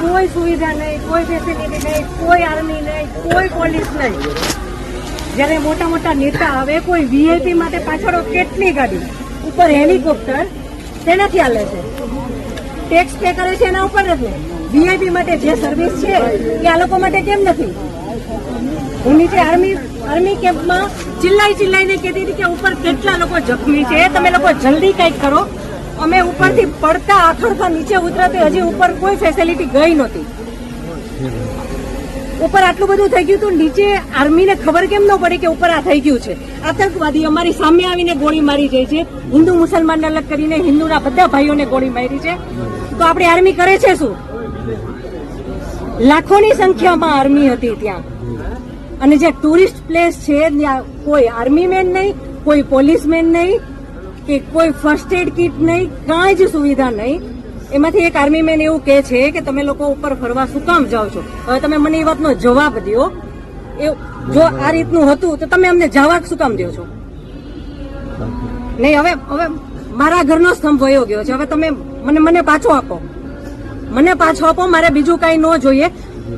કોઈ સુવિધા નહીં, કોઈ ફેસિલિટી નહીં, કોઈ આર્મી નહીં, કોઈ પોલીસ નહીં. જ્યારે મોટા મોટા નેતા આવે, કોઈ વીઆઈપી માટે પાછળ કેટલી ગાડી? ઉપર હેલિકોપ્ટર તેનાથી હાલે છે. ટેક્સ પે કરે છે એના ઉપર જ વીઆઈપી માટે જે સર્વિસ છે, એ આ લોકો માટે કેમ નથી? હું નીચે આર્મી આર્મી કેમ્પમાં ચિલ્લાઈ ચિલ્લાઈને કહેતી હતી કે ઉપર કેટલા લોકો જખમી છે, તમે લોકો જલ્દી કંઈક કરો. અમે ઉપરથી પડતા આખડતા નીચે ઉતરતી હજી ઉપર કોઈ ફેસિલિટી ગઈ નહોતી. ઉપર આટલું બધું થઈ ગયું તો નીચે આર્મીને ખબર કેમ ન પડી કે ઉપર આ થઈ ગયું છે? આતંકવાદી અમારી સામે આવીને ગોળી મારી જાય છે. હિન્દુ મુસલમાનને અલગ કરીને હિન્દુના બધા ભાઈઓને ગોળી મારી છે. તો આપણી આર્મી કરે છે શું? લાખોની સંખ્યામાં આર્મી હતી ત્યાં. અને જે ટુરિસ્ટ પ્લેસ છે, ત્યાં કોઈ આર્મી મેન નહીં, કોઈ પોલીસમેન નહીં કે કોઈ ફર્સ્ટ એડ કિટ નહીં, કાંઈ જ સુવિધા નહીં. એમાંથી એક આર્મી મેન એવું કહે છે કે તમે લોકો ઉપર ફરવા શું કામ જાઓ છો? હવે તમે મને એ વાતનો જવાબ દો એ જો આ રીતનું હતું તો તમે અમને જવા શું કામ દો છો? નહીં, હવે હવે મારા ઘરનો સ્તંભ વયો ગયો છે. હવે તમે મને મને પાછો આપો. મને પાછો આપો, મારે બીજું કાંઈ ન જોઈએ.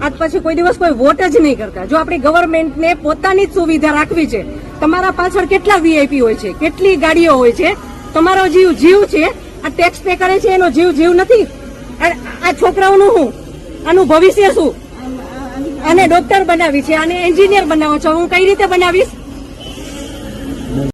આજ પછી કોઈ દિવસ કોઈ વોટ જ નહીં કરતા. જો આપણી ગવર્મેન્ટને પોતાની જ સુવિધા રાખવી છે તમારા પાછળ કેટલા વીઆઈપી હોય છે? કેટલી ગાડીઓ હોય છે? તમારો જીવ જીવ છે? આ ટેક્સ પે કરે છે એનો જીવ જીવ નથી? આ આ છોકરાઓનું શું? આનું ભવિષ્ય શું? આને ડોક્ટર બનાવી છે આને એન્જિનિયર બનાવો છો. હું કઈ રીતે બનાવીશ?